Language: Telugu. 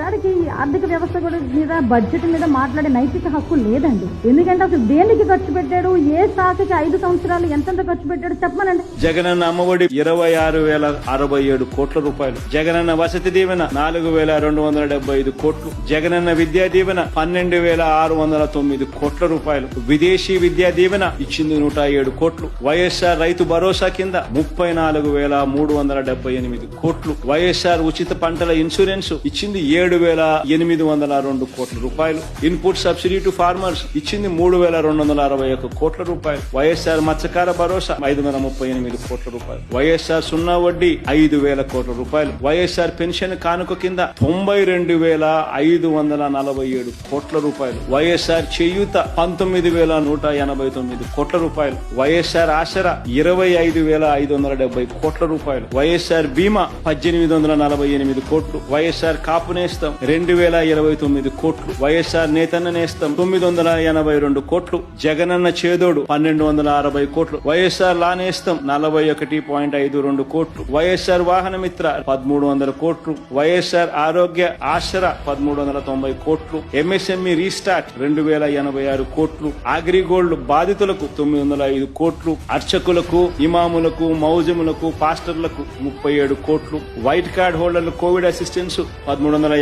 గారికి ఈ ఆర్థిక వ్యవస్థ కూడా మీద బడ్జెట్ మీద మాట్లాడే నైతిక హక్కు లేదండి. ఎందుకంటే అసలు దేనికి ఖర్చు పెట్టాడు? ఏ శాఖకి ఐదు సంవత్సరాలు ఎంతెంత ఖర్చు పెట్టాడు? చెప్పమనండి. జగనన్న అమ్మఒడి ఇరవై ఆరు వేల అరవై ఏడు కోట్ల రూపాయలు. జగనన్న వసతి దీవెన నాలుగు వేల రెండు వందల డెబ్బై ఐదు కోట్లు. జగనన్న విద్యా దీవెన పన్నెండు వేల ఆరు వందల తొమ్మిది కోట్ల రూపాయలు. విదేశీ విద్యా దీవెన ఇచ్చింది నూట ఏడు కోట్లు. వైఎస్ఆర్ రైతు భరోసా కింద ముప్పై నాలుగు వేల మూడు వందల డెబ్బై ఎనిమిది కోట్లు. వైఎస్ఆర్ ఉచిత పంటల ఇన్సూరెన్స్ ఇచ్చింది ఏడు వేల ఎనిమిది వందల రెండు కోట్ల రూపాయలు. ఇన్పుట్ సబ్సిడీ టు ఫార్మర్స్ ఇచ్చింది మూడు వేల రెండు వందల అరవై ఒక్క కోట్ల రూపాయలు. వైఎస్ఆర్ మత్స్యకార భరోసా ఐదు వందల ముప్పై ఎనిమిది కోట్ల రూపాయలు. వైఎస్ఆర్ సున్నా వడ్డీ ఐదు వేల కోట్ల రూపాయలు. వైఎస్ఆర్ పెన్షన్ కానుక కింద తొంభై రెండు వేల ఐదు వందల నలభై ఏడు కోట్ల రూపాయలు. వైఎస్ఆర్ చేయూత పంతొమ్మిది వేల నూట ఎనభై తొమ్మిది కోట్ల రూపాయలు. వైఎస్ఆర్ ఆసరా ఇరవై ఐదు వేల ఐదు వందల డెబ్బై కోట్ల రూపాయలు. వైఎస్ఆర్ బీమా పద్దెనిమిది వందల నలభై ఎనిమిది కోట్లు. వైఎస్ఆర్ కాపునేస్ నేస్తాం. రెండు వేల ఇరవై తొమ్మిది కోట్లు. వైఎస్ఆర్ నేతన్న నేస్తం. తొమ్మిది వందల ఎనభై రెండు కోట్లు. జగనన్న చేదోడు పన్నెండు వందల అరవై కోట్లు. వైఎస్ఆర్ లా నేస్తం నలభై ఒకటి పాయింట్ ఐదు రెండు కోట్లు. వైఎస్ఆర్ వాహనమిత్ర పదమూడు వందల కోట్లు. వైఎస్ఆర్ ఆరోగ్య ఆసరా పదమూడు వందల తొంభై కోట్లు. ఎంఎస్ఎంఈ రీస్టార్ట్ రెండు వేల ఎనభై ఆరు కోట్లు. అగ్రిగోల్డ్ బాధితులకు తొమ్మిది వందల ఐదు కోట్లు. అర్చకులకు ఇమాములకు మౌజములకు పాస్టర్లకు ముప్పై ఏడు కోట్లు. వైట్ కార్డ్ హోల్డర్లు కోవిడ్ అసిస్టెన్స్ పదమూడు వందల